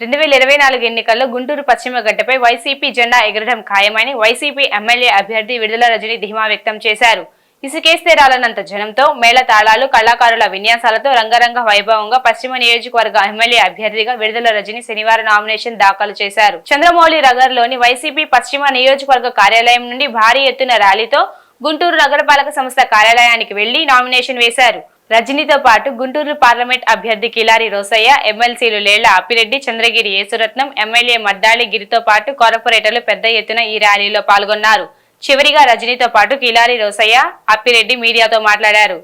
రెండు వేల ఇరవై నాలుగు ఎన్నికల్లో గుంటూరు పశ్చిమ గడ్డపై వైసీపీ జెండా ఎగరడం ఖాయమని వైసీపీ ఎమ్మెల్యే అభ్యర్థి విడుదల రజని ధీమా వ్యక్తం చేశారు. ఇసుకేస్తే రాలనంత జనంతో మేళ తాళాలు కళాకారుల విన్యాసాలతో రంగరంగ వైభవంగా పశ్చిమ నియోజకవర్గ ఎమ్మెల్యే అభ్యర్థిగా విడుదల రజని శనివారం నామినేషన్ దాఖలు చేశారు. చంద్రమౌళి నగర్లోని వైసీపీ పశ్చిమ నియోజకవర్గ కార్యాలయం నుండి భారీ ఎత్తున ర్యాలీతో గుంటూరు నగరపాలక సంస్థ కార్యాలయానికి వెళ్ళి నామినేషన్ వేశారు. రజనీతో పాటు గుంటూరు పార్లమెంట్ అభ్యర్థి కిలారి రోసయ్య ఎమ్మెల్సీలు లేళ్ళ అప్పిరెడ్డి చంద్రగిరి యేసురత్నం ఎమ్మెల్యే మద్దాలి గిరితో పాటు కార్పొరేటర్లు పెద్ద ఎత్తున ఈ ర్యాలీలో పాల్గొన్నారు. చివరిగా రజనీతో పాటు కిలారి రోసయ్య అప్పిరెడ్డి మీడియాతో మాట్లాడారు.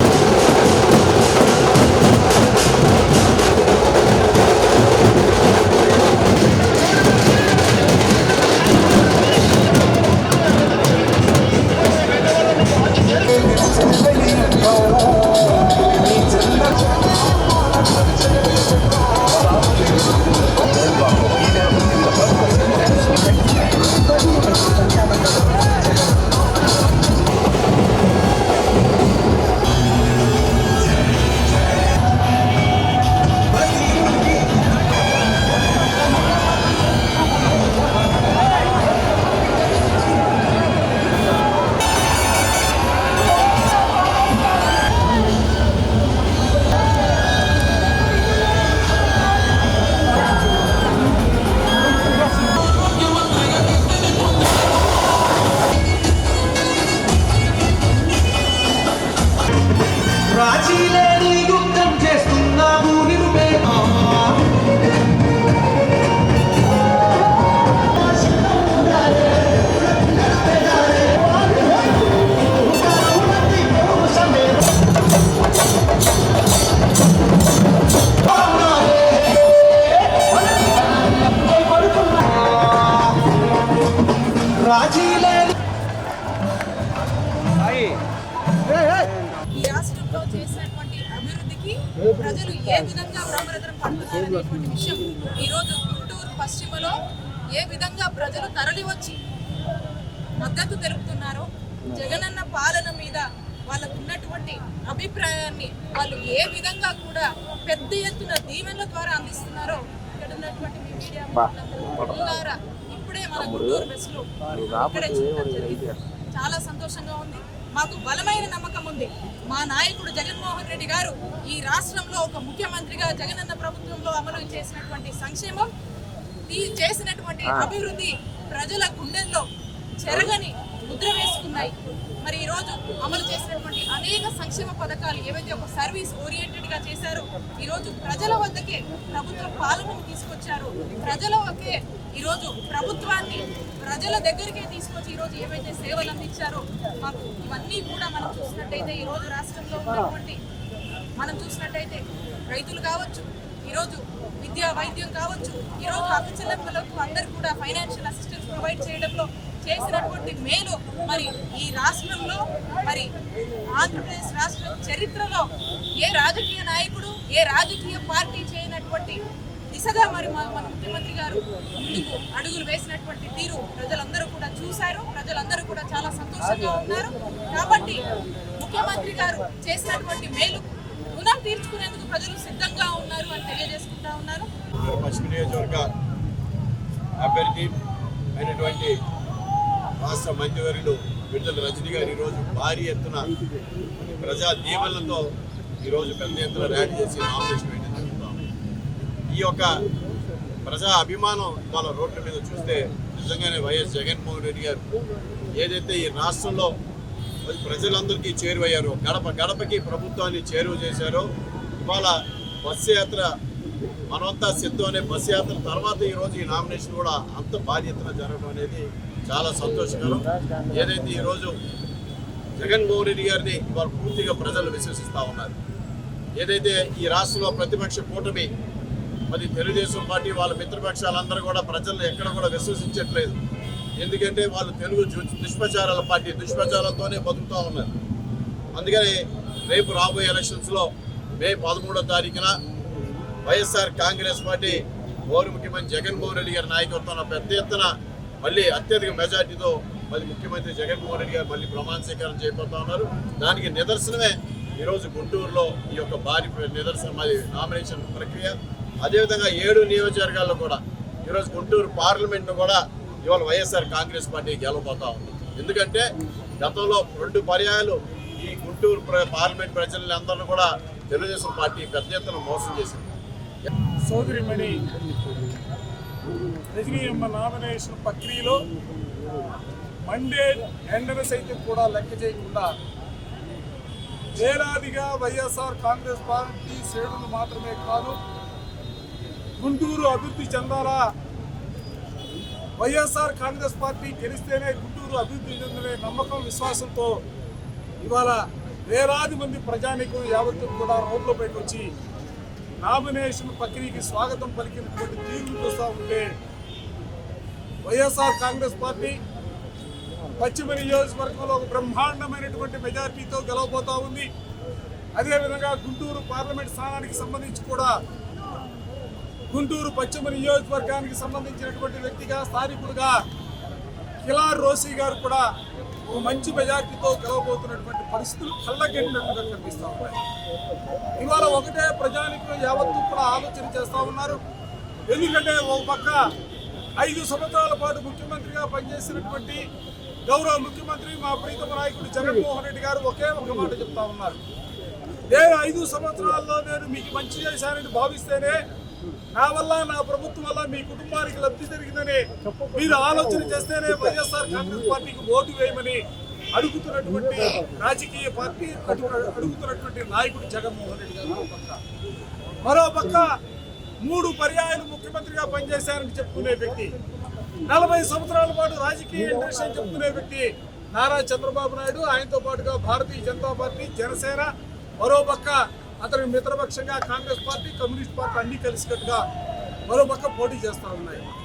ప్రజలు ఏ విధంగా బ్రహ్మరథం పడుతున్నారనేటువంటి విషయం ఈ రోజు గుంటూరు పశ్చిమలో ఏ విధంగా ప్రజలు తరలి వచ్చి మద్దతు తెలుపుతున్నారో జగనన్న పాలన మీద వాళ్ళకు ఉన్నటువంటి అభిప్రాయాన్ని వాళ్ళు ఏ విధంగా కూడా పెద్ద ఎత్తున దీవెనల ద్వారా అందిస్తున్నారో ఇక్కడ ఉన్నటువంటి మీ మీడియా పిల్లారా ఇప్పుడే మన గుంటూరు బస్సులో ఇక్కడే చాలా సంతోషంగా ఉంది. మాకు బలమైన నమ్మకం ఉంది. మా నాయకుడు జగన్మోహన్ రెడ్డి గారు ఈ రాష్ట్రంలో ఒక ముఖ్యమంత్రిగా జగనన్న ప్రభుత్వంలో అమలు చేసినటువంటి సంక్షేమం ఈ చేసినటువంటి అభివృద్ధి ప్రజల గుండెల్లో చెరగని ముద్ర వేసుకున్నాయి. మరి ఈ రోజు అమలు చేసినటువంటి అనేక సంక్షేమ పథకాలు ఏవైతే ఒక సర్వీస్ ఓరియంటెడ్గా చేశారో ఈ రోజు ప్రజల వద్దకే ప్రభుత్వ పాలనను తీసుకొచ్చారు. ప్రజల వద్దే ఈరోజు ప్రభుత్వాన్ని ప్రజల దగ్గరికే తీసుకొచ్చి ఈరోజు ఏవైతే సేవలు అందించారో మాకు ఇవన్నీ కూడా మనం చూసినట్టయితే ఈ రోజు రాష్ట్రంలో ఉన్నటువంటి మనం చూసినట్టయితే రైతులు కావచ్చు ఈరోజు విద్యా వైద్యం కావచ్చు ఈరోజు అక్క చెల్లెమ్మలకు అందరు కూడా ఫైనాన్షియల్ అసిస్టెన్స్ ప్రొవైడ్ చేయడంలో చేసినటువంటి మేలు మరి ఈ రాష్ట్రంలో మరి ఆంధ్రప్రదేశ్ రాష్ట్ర చరిత్రలో ఏ రాజకీయ నాయకుడు ఏ రాజకీయ పార్టీ చేయనటువంటి దిశగా మరి మన ముఖ్యమంత్రి గారు ముందుకు అడుగులు వేసినటువంటి తీరు ప్రజలందరూ కూడా చూశారు. ప్రజలందరూ కూడా చాలా సంతోషంగా ఉన్నారు. కాబట్టి ముఖ్యమంత్రి గారు చేసినటువంటి మేలు రుణం తీర్చుకునేందుకు ప్రజలు సిద్ధంగా ఉన్నారు అని తెలియజేసుకుంటా ఉన్నారు. పశ్చిమ నియోజకవర్గ అభ్యర్థి అయినటువంటి రాష్ట్ర మంత్రివర్యులు విడుదల రజనీ గారు ఈరోజు భారీ ఎత్తున ప్రజా దీవెనలతో ఈరోజు పెద్ద ఎత్తున ర్యాలీ చేసి నామినేషన్ ఈ యొక్క ప్రజా అభిమానం ఇవాళ రోడ్ల మీద చూస్తే నిజంగానే వైఎస్ జగన్మోహన్ రెడ్డి గారు ఏదైతే ఈ రాష్ట్రంలో ప్రజలందరికీ చేరువయ్యారో గడప గడపకి ప్రభుత్వాన్ని చేరువ చేశారో ఇవాళ బస్సు యాత్ర మనమంతా సిద్ధం అనే బస్సు యాత్ర తర్వాత ఈరోజు ఈ నామినేషన్ కూడా అంత బాధ్యతన జరగడం అనేది చాలా సంతోషకరం. ఏదైతే ఈరోజు జగన్మోహన్ రెడ్డి గారిని ఇవాళ పూర్తిగా ప్రజలు విశ్వసిస్తూ ఉన్నారు. ఏదైతే ఈ రాష్ట్రంలో ప్రతిపక్ష కూటమి మరి తెలుగుదేశం పార్టీ వాళ్ళ మిత్రపక్షాలందరూ కూడా ప్రజలు ఎక్కడ కూడా విశ్వసించట్లేదు. ఎందుకంటే వాళ్ళు తెలుగు దుష్ప్రచారాల పార్టీ దుష్ప్రచారాలతోనే బతుకుతూ ఉన్నారు. అందుకని రేపు రాబోయే ఎలక్షన్స్లో మే పదమూడో తారీఖున వైఎస్ఆర్ కాంగ్రెస్ పార్టీ గౌరవ ముఖ్యమంత్రి జగన్మోహన్ రెడ్డి గారి నాయకత్వంలో పెద్ద ఎత్తున మళ్ళీ అత్యధిక మెజార్టీతో మళ్ళీ ముఖ్యమంత్రి జగన్మోహన్ రెడ్డి గారు మళ్ళీ ప్రమాణ స్వీకారం చేయబోతా ఉన్నారు. దానికి నిదర్శనమే ఈరోజు గుంటూరులో ఈ యొక్క భారీ నిదర్శనం మరి నామినేషన్ ప్రక్రియ. అదేవిధంగా ఏడు నియోజకవర్గాల్లో కూడా ఈరోజు గుంటూరు పార్లమెంట్ను కూడా ఇవాళ వైఎస్ఆర్ కాంగ్రెస్ పార్టీ గెలవబోతా ఉంది. ఎందుకంటే గతంలో రెండు పర్యాయాలు ఈ గుంటూరు ప్ర- పార్లమెంట్ ప్రజలని కూడా తెలుగుదేశం పార్టీ పెద్ద ఎత్తున మోసం చేసింది. సోదరిమణి రజనీయమ్మ నామినేషన్ ప్రక్రియలో మండే ఎండను సైతం కూడా లెక్క చేయకుండా వేలాదిగా వైఎస్ఆర్ కాంగ్రెస్ పార్టీ శ్రేణులు మాత్రమే కాదు గుంటూరు అభివృద్ధి చెందాలా? వైఎస్ఆర్ కాంగ్రెస్ పార్టీ గెలిస్తేనే గుంటూరు అభివృద్ధి చెందనే నమ్మకం విశ్వాసంతో ఇవాళ వేలాది మంది ప్రజానికం యావత్తు కూడా రోడ్లపైకి వచ్చి నామినేషన్ ప్రక్రియకి స్వాగతం పలికినటువంటి తీర్పు చూస్తూ ఉంటే వైఎస్ఆర్ కాంగ్రెస్ పార్టీ పశ్చిమ నియోజకవర్గంలో ఒక బ్రహ్మాండమైనటువంటి మెజార్టీతో గెలవబోతా ఉంది. అదేవిధంగా గుంటూరు పార్లమెంట్ స్థానానికి సంబంధించి కూడా గుంటూరు పశ్చిమ నియోజకవర్గానికి సంబంధించినటువంటి వ్యక్తిగా స్థానికుడుగా కిలార్ రోసీ గారు కూడా ఓ మంచి మెజార్టీతో గెలవబోతున్నటువంటి పరిస్థితులు కళ్ళగట్టినట్టుగా కనిపిస్తూ ఉన్నాయి. ఇవాళ ఒకటే ప్రజానికులు యావత్తు కూడా ఆలోచన చేస్తా ఉన్నారు. ఎందుకంటే ఒక పక్క ఐదు సంవత్సరాల పాటు ముఖ్యమంత్రిగా పనిచేసినటువంటి గౌరవ ముఖ్యమంత్రి మా ప్రీతమ నాయకుడు జగన్మోహన్ రెడ్డి గారు ఒకే ఒక మాట చెప్తా ఉన్నారు. నేను ఐదు సంవత్సరాల్లో నేను మీకు మంచి చేశానని భావిస్తేనే నా వల్ల నా ప్రభుత్వం వల్ల మీ కుటుంబానికి లబ్ధి జరిగిందని మీరు ఆలోచన చేస్తేనే వైఎస్ఆర్ కాంగ్రెస్ పార్టీకి ఓటు వేయమని అడుగుతున్నటువంటి రాజకీయ పార్టీ అడుగు- అడుగుతున్నటువంటి నాయకుడు జగన్మోహన్ రెడ్డి గారు ఒక పక్క. మరో పక్క మూడు పర్యాయాలు ముఖ్యమంత్రిగా పనిచేశారని చెప్పుకునే వ్యక్తి నలభై సంవత్సరాల పాటు రాజకీయ ఇండస్ట్రీ అని చెప్పుకునే వ్యక్తి నారా చంద్రబాబు నాయుడు. ఆయనతో పాటుగా భారతీయ జనతా పార్టీ జనసేన మరో పక్క అతని మిత్రపక్షంగా కాంగ్రెస్ పార్టీ కమ్యూనిస్ట్ పార్టీ అన్ని కలిసికట్టుగా మరో పక్క పోటీ చేస్తా ఉన్నాయి.